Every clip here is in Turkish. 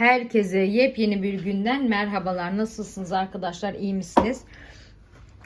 Herkese yepyeni bir günden merhabalar. Nasılsınız arkadaşlar? İyi misiniz?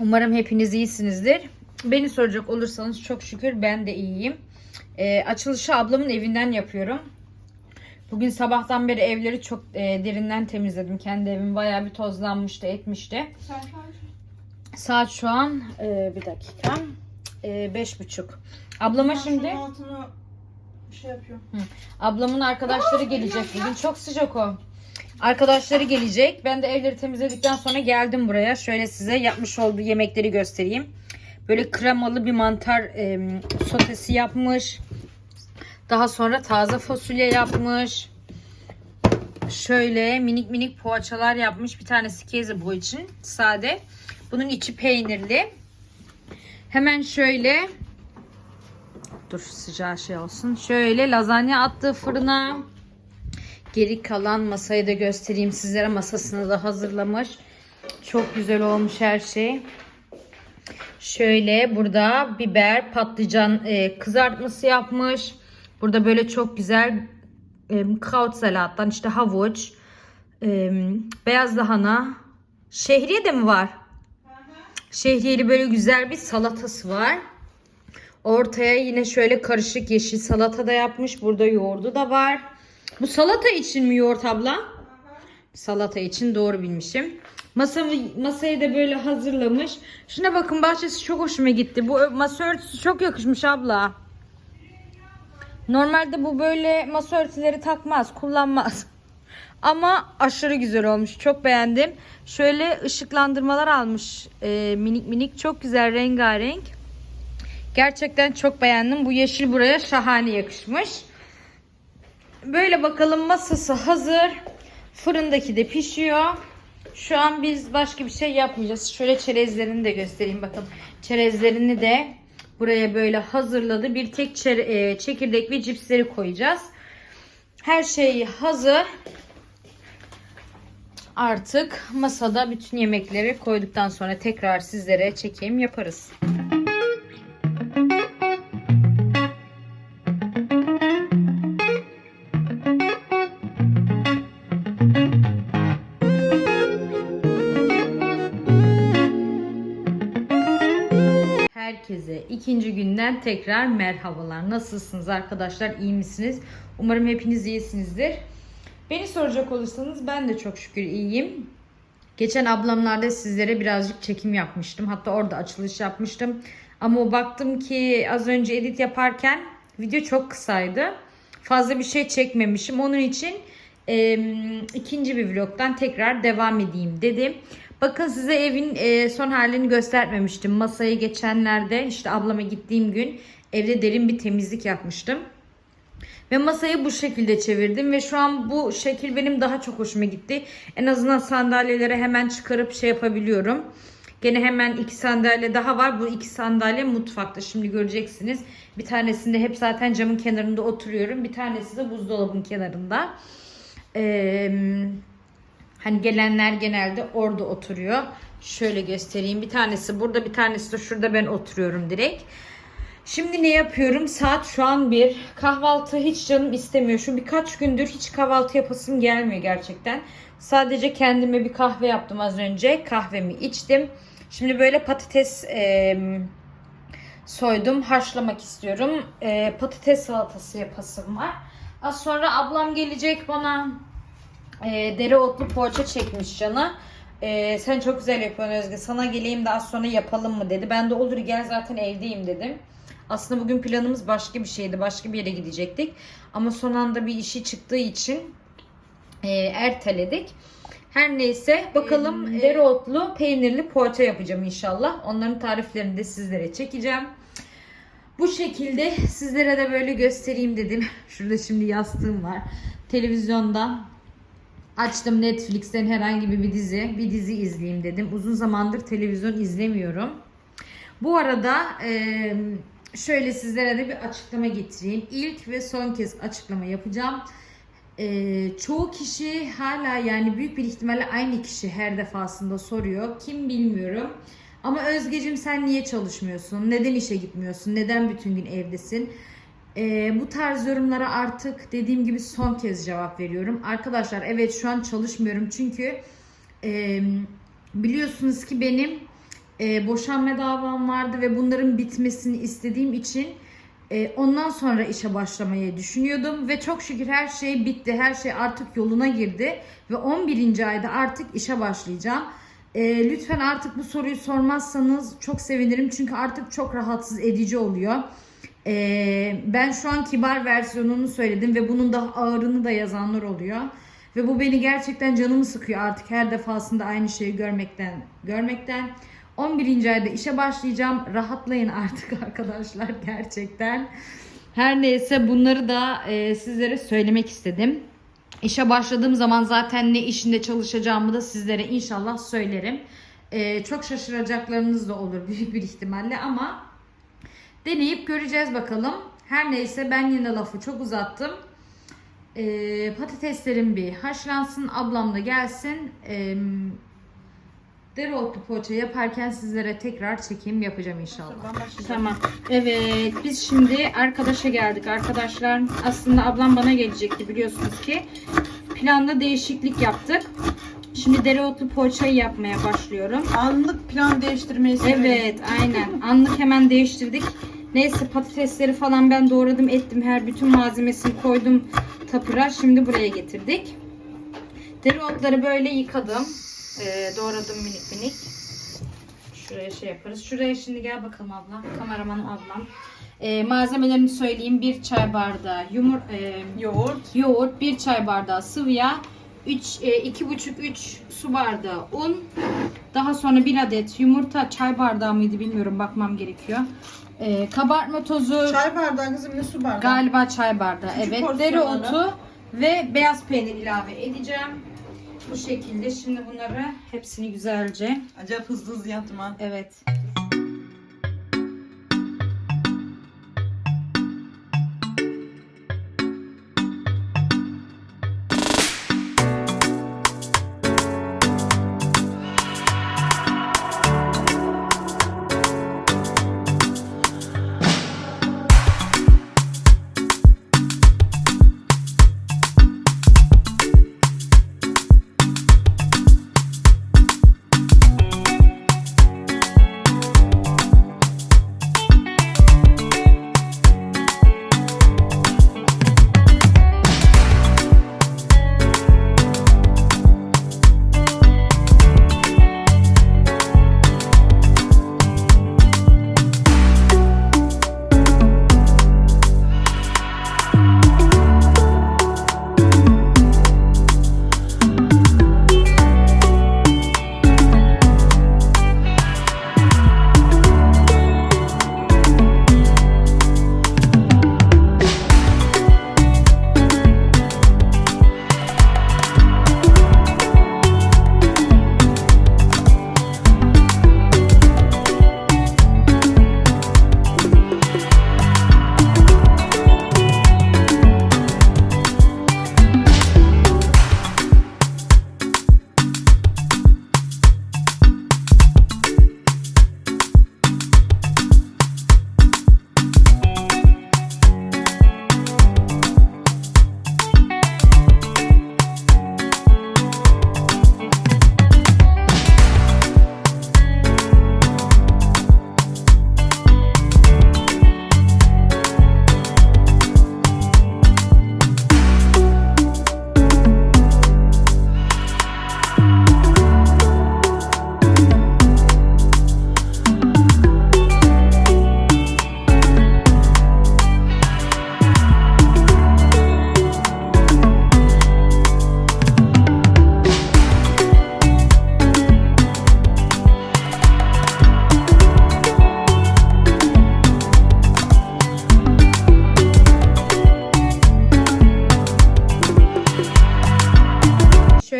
Umarım hepiniz iyisinizdir. Beni soracak olursanız çok şükür ben de iyiyim. Ee, açılışı ablamın evinden yapıyorum. Bugün sabahtan beri evleri çok e, derinden temizledim. Kendi evim bayağı bir tozlanmıştı, etmişti. Saat şu an e, bir dakika. E, beş buçuk. Ablama şimdi Şunun altını şey yapıyor. Ablamın arkadaşları gelecek bugün. Çok sıcak o. Arkadaşları gelecek. Ben de evleri temizledikten sonra geldim buraya. Şöyle size yapmış olduğu yemekleri göstereyim. Böyle kremalı bir mantar e, sotesi yapmış. Daha sonra taze fasulye yapmış. Şöyle minik minik poğaçalar yapmış. Bir tanesi kezi bu için. Sade. Bunun içi peynirli. Hemen şöyle Dur sıcağı şey olsun. Şöyle lazanya attığı fırına. Geri kalan masayı da göstereyim sizlere. Masasını da hazırlamış. Çok güzel olmuş her şey. Şöyle burada biber, patlıcan e, kızartması yapmış. Burada böyle çok güzel e, krautsalattan işte havuç, e, beyaz lahana, şehriye de mi var? Şehriyeli böyle güzel bir salatası var. Ortaya yine şöyle karışık yeşil salata da yapmış. Burada yoğurdu da var. Bu salata için mi yoğurt abla? Salata için doğru bilmişim. Masamı, masayı da böyle hazırlamış. Şuna bakın bahçesi çok hoşuma gitti. Bu masa örtüsü çok yakışmış abla. Normalde bu böyle masa örtüleri takmaz, kullanmaz. Ama aşırı güzel olmuş. Çok beğendim. Şöyle ışıklandırmalar almış. Ee, minik minik çok güzel rengarenk. Gerçekten çok beğendim. Bu yeşil buraya şahane yakışmış. Böyle bakalım masası hazır. Fırındaki de pişiyor. Şu an biz başka bir şey yapmayacağız. Şöyle çerezlerini de göstereyim bakın. Çerezlerini de buraya böyle hazırladı. Bir tek e, çekirdek ve cipsleri koyacağız. Her şey hazır. Artık masada bütün yemekleri koyduktan sonra tekrar sizlere çekim yaparız. Herkese ikinci günden tekrar merhabalar. Nasılsınız arkadaşlar? İyi misiniz? Umarım hepiniz iyisinizdir. Beni soracak olursanız ben de çok şükür iyiyim. Geçen ablamlarda sizlere birazcık çekim yapmıştım. Hatta orada açılış yapmıştım. Ama baktım ki az önce edit yaparken video çok kısaydı. Fazla bir şey çekmemişim. Onun için e, ikinci bir vlogdan tekrar devam edeyim dedim. Bakın size evin e, son halini göstermemiştim. Masayı geçenlerde işte ablama gittiğim gün evde derin bir temizlik yapmıştım. Ve masayı bu şekilde çevirdim ve şu an bu şekil benim daha çok hoşuma gitti. En azından sandalyeleri hemen çıkarıp şey yapabiliyorum. Gene hemen iki sandalye daha var. Bu iki sandalye mutfakta. Şimdi göreceksiniz. Bir tanesinde hep zaten camın kenarında oturuyorum. Bir tanesi de buzdolabın kenarında. Eee Hani gelenler genelde orada oturuyor. Şöyle göstereyim. Bir tanesi burada bir tanesi de şurada ben oturuyorum direkt. Şimdi ne yapıyorum? Saat şu an bir. Kahvaltı hiç canım istemiyor. Şu birkaç gündür hiç kahvaltı yapasım gelmiyor gerçekten. Sadece kendime bir kahve yaptım az önce. Kahvemi içtim. Şimdi böyle patates e, soydum. Haşlamak istiyorum. E, patates salatası yapasım var. Az sonra ablam gelecek bana e, dereotlu poğaça çekmiş cana. E, sen çok güzel yapıyorsun Özge. Sana geleyim de az sonra yapalım mı dedi. Ben de olur gel zaten evdeyim dedim. Aslında bugün planımız başka bir şeydi. Başka bir yere gidecektik. Ama son anda bir işi çıktığı için e, erteledik. Her neyse bakalım Ee, dereotlu peynirli poğaça yapacağım inşallah. Onların tariflerini de sizlere çekeceğim. Bu şekilde sizlere de böyle göstereyim dedim. Şurada şimdi yastığım var. Televizyonda Açtım Netflix'ten herhangi bir dizi, bir dizi izleyeyim dedim. Uzun zamandır televizyon izlemiyorum. Bu arada şöyle sizlere de bir açıklama getireyim. İlk ve son kez açıklama yapacağım. Çoğu kişi hala yani büyük bir ihtimalle aynı kişi her defasında soruyor. Kim bilmiyorum. Ama Özgecim sen niye çalışmıyorsun? Neden işe gitmiyorsun? Neden bütün gün evdesin? Ee, bu tarz yorumlara artık dediğim gibi son kez cevap veriyorum. Arkadaşlar evet şu an çalışmıyorum çünkü e, biliyorsunuz ki benim e, boşanma davam vardı ve bunların bitmesini istediğim için e, ondan sonra işe başlamayı düşünüyordum ve çok şükür her şey bitti. Her şey artık yoluna girdi ve 11. ayda artık işe başlayacağım. E, lütfen artık bu soruyu sormazsanız çok sevinirim çünkü artık çok rahatsız edici oluyor. E, ben şu an kibar versiyonunu söyledim ve bunun daha ağırını da yazanlar oluyor. Ve bu beni gerçekten canımı sıkıyor artık her defasında aynı şeyi görmekten görmekten. 11. ayda işe başlayacağım. Rahatlayın artık arkadaşlar gerçekten. Her neyse bunları da e, sizlere söylemek istedim. İşe başladığım zaman zaten ne işinde çalışacağımı da sizlere inşallah söylerim. E, çok şaşıracaklarınız da olur büyük bir ihtimalle ama deneyip göreceğiz bakalım. Her neyse ben yine lafı çok uzattım. E, patateslerim bir haşlansın. Ablam da gelsin. E, dereotlu poğaça yaparken sizlere tekrar çekim yapacağım inşallah. Tamam. Evet biz şimdi arkadaşa geldik arkadaşlar. Aslında ablam bana gelecekti biliyorsunuz ki. Planda değişiklik yaptık. Şimdi dereotlu poğaçayı yapmaya başlıyorum. Anlık plan değiştirmeyi severim. Evet aynen. Anlık hemen değiştirdik. Neyse patatesleri falan ben doğradım ettim. Her bütün malzemesini koydum tapıra. Şimdi buraya getirdik. Dereotları böyle yıkadım. Ee, doğradım minik minik. Şuraya şey yaparız. Şuraya şimdi gel bakalım abla. Kameramanım ablam. Ee, malzemelerini söyleyeyim. Bir çay bardağı yumur, e, Yoğurt. yoğurt, bir çay bardağı sıvı yağ, 3 2,5-3 su bardağı un, daha sonra bir adet yumurta, çay bardağı mıydı bilmiyorum bakmam gerekiyor. Ee, kabartma tozu, Çay bardağı kızım ne su bardağı? galiba çay bardağı, Küçük evet, dereotu ve beyaz peynir ilave edeceğim. Bu şekilde şimdi bunları hepsini güzelce, Acayip hızlı hızlı yaptım ha. evet.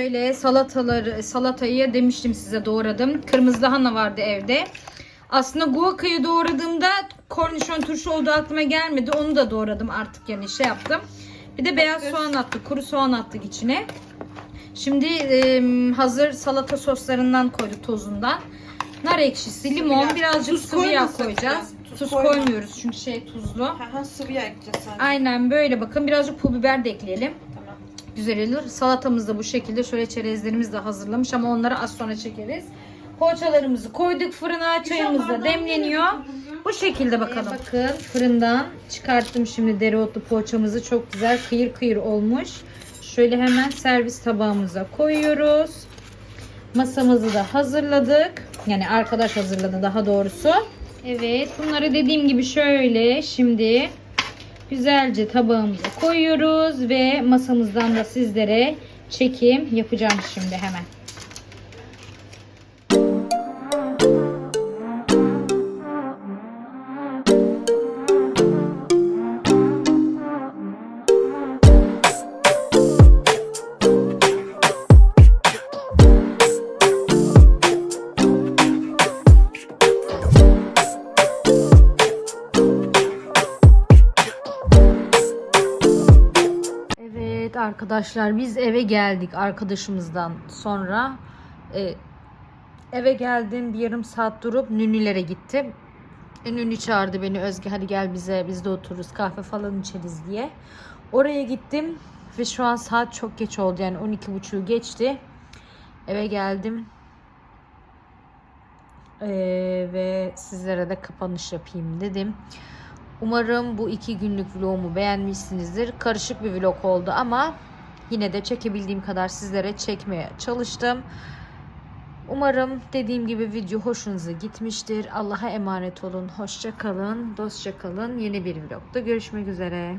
Şöyle salataları, salatayı demiştim size doğradım. Kırmızı lahana vardı evde. Aslında guaca'yı doğradığımda kornişon turşu olduğu aklıma gelmedi. Onu da doğradım artık yani şey yaptım. Bir de beyaz soğan attık, kuru soğan attık içine. Şimdi e, hazır salata soslarından koyduk tozundan. Nar ekşisi, limon, Sıvı yağ. birazcık Tuz sıvı yağ koymasak koyacağız. Tuz Tuz Koyma. koymuyoruz çünkü şey tuzlu. Ha ha sıvı yağ ekleyeceğiz sadece. Aynen böyle bakın birazcık pul biber de ekleyelim. Güzel olur. Salatamız da bu şekilde. Şöyle çerezlerimiz de hazırlamış ama onları az sonra çekeriz. Poğaçalarımızı koyduk fırına. Çayımız da demleniyor. Bu şekilde bakalım. bakın fırından çıkarttım şimdi dereotlu poğaçamızı. Çok güzel kıyır kıyır olmuş. Şöyle hemen servis tabağımıza koyuyoruz. Masamızı da hazırladık. Yani arkadaş hazırladı daha doğrusu. Evet bunları dediğim gibi şöyle şimdi güzelce tabağımıza koyuyoruz ve masamızdan da sizlere çekim yapacağım şimdi hemen. Evet arkadaşlar biz eve geldik arkadaşımızdan sonra. Ee, eve geldim bir yarım saat durup Nünilere gittim. E, Nünü çağırdı beni Özge hadi gel bize biz de otururuz kahve falan içeriz diye. Oraya gittim ve şu an saat çok geç oldu yani 12.30'u geçti. Eve geldim. Ee, ve sizlere de kapanış yapayım dedim. Umarım bu iki günlük vlogumu beğenmişsinizdir. Karışık bir vlog oldu ama yine de çekebildiğim kadar sizlere çekmeye çalıştım. Umarım dediğim gibi video hoşunuza gitmiştir. Allah'a emanet olun. Hoşça kalın. Dostça kalın. Yeni bir vlogda görüşmek üzere.